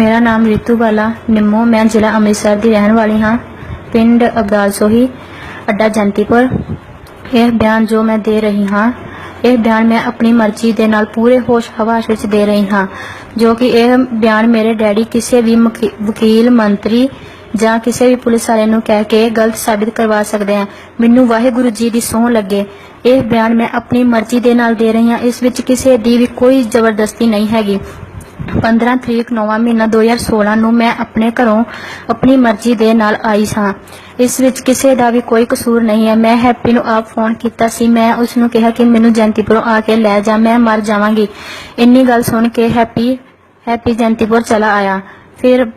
ਮੇਰਾ ਨਾਮ ਰਿਤੂ ਬਾਲਾ ਨਿੰਮੋ। ਮੈਂ ਜ਼ਿਲ੍ਹਾ ਅੰਮ੍ਰਿਤਸਰ ਦੀ ਰਹਿਣ ਵਾਲੀ ਹਾਂ। ਪਿੰਡ ਅਬਦਾਲ ਸੋਹੀ ਅੱਡਾ ਜੰਤੀਪੁਰ। ਇਹ ਬਿਆਨ ਜੋ ਮੈਂ ਦੇ ਰਹੀ ਹਾਂ, ਇਹ ਬਿਆਨ ਮੈਂ ਆਪਣੀ ਮਰਜ਼ੀ ਦੇ ਨਾਲ ਪੂਰੇ ਹੋਸ਼ ਹਵਾਸ ਵਿੱਚ ਦੇ ਰਹੀ ਹਾਂ, ਜੋ ਕਿ ਇਹ ਬਿਆਨ ਮੇਰੇ ਡੈਡੀ ਕਿਸੇ ਵੀ ਮਕੀ- ਵਕੀਲ, ਮੰਤਰੀ ਜਾਂ ਕਿਸੇ ਵੀ ਪੁਲਿਸ ਵਾਲੇ ਨੂੰ ਕਹਿ ਕੇ ਗਲਤ ਸਾਬਿਤ ਕਰਵਾ ਸਕਦੇ ਆ। ਮੈਨੂੰ ਵਾਹਿਗੁਰੂ ਜੀ ਦੀ ਸਹੁੰ ਲੱਗੇ। ਇਹ ਬਿਆਨ ਮੈਂ ਆਪਣੀ ਮਰਜ਼ੀ ਦੇ ਨਾਲ ਦੇ ਰਹੀ ਹਾਂ। ਇਸ ਵਿੱਚ ਕਿਸੇ ਦੀ ਵੀ ਕੋਈ ਜ਼ਬਰਦਸਤੀ ਨਹੀਂ ਹੈਗੀ। 15 ਤਰੀਕ ਨੌਵਾਂ ਮਹੀਨਾ 2016 ਨੂੰ ਮੈਂ ਆਪਣੇ ਘਰੋਂ ਆਪਣੀ ਮਰਜ਼ੀ ਦੇ ਨਾਲ ਆਈ ਸਾਂ। ਇਸ ਵਿੱਚ ਕਿਸੇ ਦਾ ਵੀ ਕੋਈ ਕਸੂਰ ਨਹੀਂ ਹੈ। ਮੈਂ ਹੈਪੀ ਨੂੰ ਆਪ ਫੋਨ ਕੀਤਾ ਸੀ। ਮੈਂ ਉਸ ਨੂੰ ਕਿਹਾ ਕਿ ਮੈਨੂੰ ਜੰਤੀਪੁਰੋਂ ਆ ਕੇ ਲੈ ਜਾ, ਮੈਂ ਮਰ ਜਾਵਾਂਗੀ। ਇੰਨੀ ਗੱਲ ਸੁਣ ਕੇ ਹੈਪੀ ਹੈਪੀ ਜੰਤੀਪੁਰ ਚਲਾ ਆਇਆ। ਫਿਰ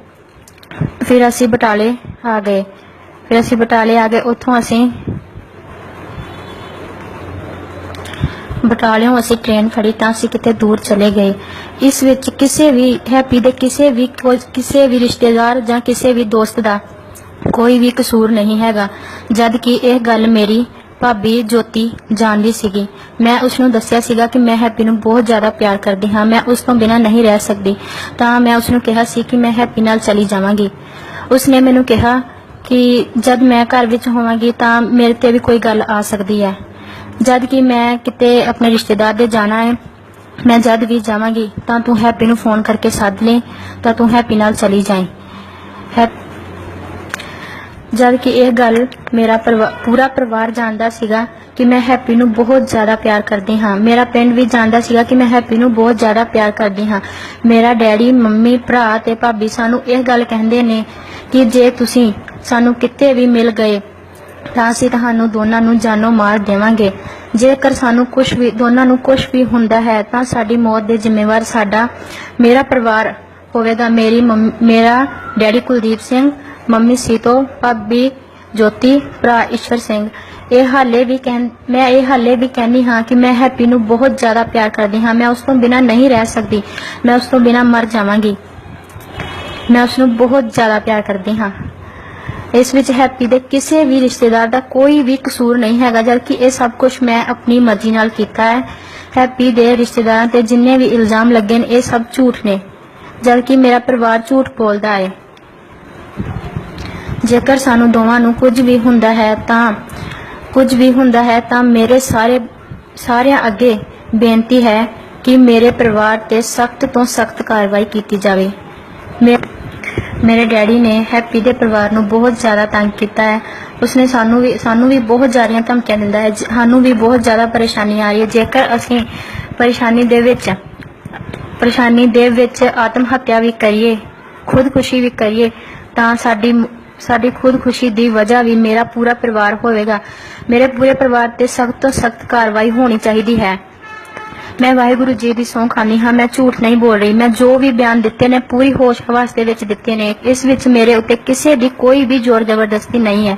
ਫਿਰ ਅਸੀਂ ਬਟਾਲੇ ਆ ਗਏ। ਫਿਰ ਅਸੀਂ ਬਟਾਲੇ ਆ ਗਏ। ਉੱਥੋਂ ਅਸੀਂ ਬਟਾਲਿਓਂ ਅਸੀਂ ਟ੍ਰੇਨ ਫੜੀ ਤਾਂ ਅਸੀਂ ਕਿਤੇ ਦੂਰ ਚਲੇ ਗਏ। ਇਸ ਵਿੱਚ ਕਿਸੇ ਵੀ ਹੈਪੀ ਦੇ ਕਿਸੇ ਵੀ ਕੋਈ, ਕਿਸੇ ਵੀ ਰਿਸ਼ਤੇਦਾਰ ਜਾਂ ਕਿਸੇ ਵੀ ਦੋਸਤ ਦਾ ਕੋਈ ਵੀ ਕਸੂਰ ਨਹੀਂ ਹੈਗਾ। ਜਦ ਕਿ ਇਹ ਗੱਲ ਮੇਰੀ ਭਾਬੀ ਜੋਤੀ ਜਾਣਦੀ ਸੀਗੀ। ਮੈਂ ਉਸ ਨੂੰ ਦੱਸਿਆ ਸੀਗਾ ਕਿ ਮੈਂ ਹੈਪੀ ਨੂੰ ਬਹੁਤ ਜ਼ਿਆਦਾ ਪਿਆਰ ਕਰਦੀ ਹਾਂ। ਮੈਂ ਉਸ ਤੋਂ ਬਿਨਾਂ ਨਹੀਂ ਰਹਿ ਸਕਦੀ। ਤਾਂ ਮੈਂ ਉਸ ਨੂੰ ਕਿਹਾ ਸੀ ਕਿ ਮੈਂ ਹੈਪੀ ਨਾਲ ਚਲੀ ਜਾਵਾਂਗੀ। ਉਸ ਨੇ ਮੈਨੂੰ ਕਿਹਾ ਕਿ ਜਦ ਮੈਂ ਘਰ ਵਿੱਚ ਹੋਵਾਂਗੀ ਤਾਂ ਮੇਰੇ ਤੇ ਵੀ ਕੋਈ ਗੱਲ ਆ ਸਕਦੀ ਹੈ। ਜਦ ਕਿ ਮੈਂ ਕਿਤੇ ਆਪਣੇ ਰਿਸ਼ਤੇਦਾਰ ਦੇ ਜਾਣਾ ਹੈ, ਮੈਂ ਜਦ ਵੀ ਜਾਵਾਂਗੀ ਤਾਂ ਤੂੰ ਹੈਪੀ ਨੂੰ ਫੋਨ ਕਰਕੇ ਸੱਦ ਲੈ, ਤਾਂ ਤੂੰ ਹੈਪੀ ਨਾਲ ਚਲੀ ਜਾਏ ਹੈ ਜਦ ਕਿ ਇਹ ਗੱਲ ਮੇਰਾ ਪਰਿਵਾ- ਪੂਰਾ ਪਰਿਵਾਰ ਜਾਣਦਾ ਸੀਗਾ ਕਿ ਮੈਂ ਹੈਪੀ ਨੂੰ ਬਹੁਤ ਜ਼ਿਆਦਾ ਪਿਆਰ ਕਰਦੀ ਹਾਂ। ਮੇਰਾ ਪਿੰਡ ਵੀ ਜਾਣਦਾ ਸੀਗਾ ਕਿ ਮੈਂ ਹੈਪੀ ਨੂੰ ਬਹੁਤ ਜ਼ਿਆਦਾ ਪਿਆਰ ਕਰਦੀ ਹਾਂ। ਮੇਰਾ ਡੈਡੀ, ਮੰਮੀ, ਭਰਾ ਤੇ ਭਾਬੀ ਸਾਨੂੰ ਇਹ ਗੱਲ ਕਹਿੰਦੇ ਨੇ ਕਿ ਜੇ ਤੁਸੀਂ ਸਾਨੂੰ ਕਿਤੇ ਵੀ ਮਿਲ ਗਏ ਤਾਂ ਅਸੀਂ ਤੁਹਾਨੂੰ ਦੋਨਾਂ ਨੂੰ ਜਾਨੋਂ ਮਾਰ ਦੇਵਾਂਗੇ। ਜੇਕਰ ਸਾਨੂੰ ਕੁਝ ਵੀ ਦੋਨਾਂ ਨੂੰ ਕੁਝ ਵੀ ਹੁੰਦਾ ਹੈ, ਤਾਂ ਸਾਡੀ ਮੌਤ ਦੇ ਜ਼ਿੰਮੇਵਾਰ ਸਾਡਾ, ਮੇਰਾ ਪਰਿਵਾਰ ਹੋਵੇਗਾ। ਮੇਰੀ ਮੇਰਾ ਡੈਡੀ ਕੁਲਦੀਪ ਸਿੰਘ, ਮੰਮੀ ਸੀਤੋ, ਭਾਬੀ ਜੋਤੀ, ਭਰਾ ਈਸ਼ਵਰ ਸਿੰਘ। ਇਹ ਹਾਲੇ ਵੀ ਕਹਿੰ ਮੈਂ ਇਹ ਹਾਲੇ ਵੀ ਕਹਿੰਦੀ ਹਾਂ ਕਿ ਮੈਂ ਹੈਪੀ ਨੂੰ ਬਹੁਤ ਜ਼ਿਆਦਾ ਪਿਆਰ ਕਰਦੀ ਹਾਂ। ਮੈਂ ਉਸ ਤੋਂ ਬਿਨਾਂ ਨਹੀਂ ਰਹਿ ਸਕਦੀ। ਮੈਂ ਉਸ ਤੋਂ ਬਿਨਾਂ ਮਰ ਜਾਵਾਂਗੀ। ਮੈਂ ਉਸ ਨੂੰ ਬਹੁਤ ਜ਼ਿਆਦਾ ਪਿਆਰ ਕਰਦੀ ਹਾਂ। ਇਸ ਵਿੱਚ ਹੈਪੀ ਦੇ ਕਿਸੇ ਵੀ ਰਿਸ਼ਤੇਦਾਰ ਦਾ ਕੋਈ ਵੀ ਕਸੂਰ ਨਹੀਂ ਹੈਗਾ, ਜਦਕਿ ਇਹ ਸਭ ਕੁਝ ਮੈਂ ਆਪਣੀ ਮਰਜ਼ੀ ਨਾਲ ਕੀਤਾ ਹੈ। ਹੈਪੀ ਦੇ ਰਿਸ਼ਤੇਦਾਰਾਂ ਤੇ ਜਿੰਨੇ ਵੀ ਇਲਜ਼ਾਮ ਲੱਗੇ ਨੇ, ਇਹ ਸਭ ਝੂਠ ਨੇ, ਜਦਕਿ ਮੇਰਾ ਪਰਿਵਾਰ ਝੂਠ ਬੋਲਦਾ ਹੈ। ਜੇਕਰ ਸਾਨੂੰ ਦੋਵਾਂ ਨੂੰ ਕੁਝ ਵੀ ਹੁੰਦਾ ਹੈ ਤਾਂ, ਕੁਝ ਵੀ ਹੁੰਦਾ ਹੈ ਤਾਂ ਮੇਰੇ ਸਾਰੇ, ਸਾਰਿਆਂ ਅੱਗੇ ਬੇਨਤੀ ਹੈ ਕਿ ਮੇਰੇ ਪਰਿਵਾਰ ਤੇ ਸਖਤ ਤੋਂ ਸਖਤ ਕਾਰਵਾਈ ਕੀਤੀ ਜਾਵੇ। ਮੇ- ਮੇਰੇ ਡੈਡੀ ਨੇ ਹੈਪੀ ਦੇ ਪਰਿਵਾਰ ਨੂੰ ਬਹੁਤ ਜ਼ਿਆਦਾ ਤੰਗ ਕੀਤਾ ਹੈ। ਉਸਨੇ ਸਾਨੂੰ ਵੀ ਸਾਨੂੰ ਵੀ ਬਹੁਤ ਜ਼ਿਆਦੀਆਂ ਧਮਕੀਆਂ ਦਿੰਦਾ ਹੈ। ਜ- ਸਾਨੂੰ ਵੀ ਬਹੁਤ ਜ਼ਿਆਦਾ ਪਰੇਸ਼ਾਨੀ ਆ ਰਹੀ ਹੈ। ਜੇਕਰ ਅਸੀਂ ਪਰੇਸ਼ਾਨੀ ਦੇ ਵਿੱਚ ਪਰੇਸ਼ਾਨੀ ਦੇ ਵਿੱਚ ਆਤਮ ਹੱਤਿਆ ਵੀ ਕਰੀਏ, ਖੁਦਕੁਸ਼ੀ ਵੀ ਕਰੀਏ, ਤਾਂ ਸਾਡੀ ਸਾਡੀ ਖੁਦਕੁਸ਼ੀ ਦੀ ਵਜ੍ਹਾ ਵੀ ਮੇਰਾ ਪੂਰਾ ਪਰਿਵਾਰ ਹੋਵੇਗਾ। ਮੇਰੇ ਪੂਰੇ ਪਰਿਵਾਰ ਤੇ ਸਖਤ ਤੋਂ ਸਖਤ ਕਾਰਵਾਈ ਹੋਣੀ ਚਾਹੀਦੀ ਹੈ। ਮੈਂ ਵਾਹਿਗੁਰੂ ਜੀ ਦੀ ਸਹੁੰ ਖਾਨੀ ਹਾਂ, ਮੈਂ ਝੂਠ ਨਹੀਂ ਬੋਲ ਰਹੀ। ਮੈਂ ਜੋ ਵੀ ਬਿਆਨ ਦਿੱਤੇ ਨੇ, ਪੂਰੀ ਹੋਸ਼ ਹਵਾਸ ਦੇ ਵਿੱਚ ਦਿੱਤੇ ਨੇ। ਇਸ ਵਿੱਚ ਮੇਰੇ ਉੱਤੇ ਕਿਸੇ ਦੀ ਕੋਈ ਵੀ ਜ਼ੋਰ ਜ਼ਬਰਦਸਤੀ ਨਹੀਂ ਹੈ।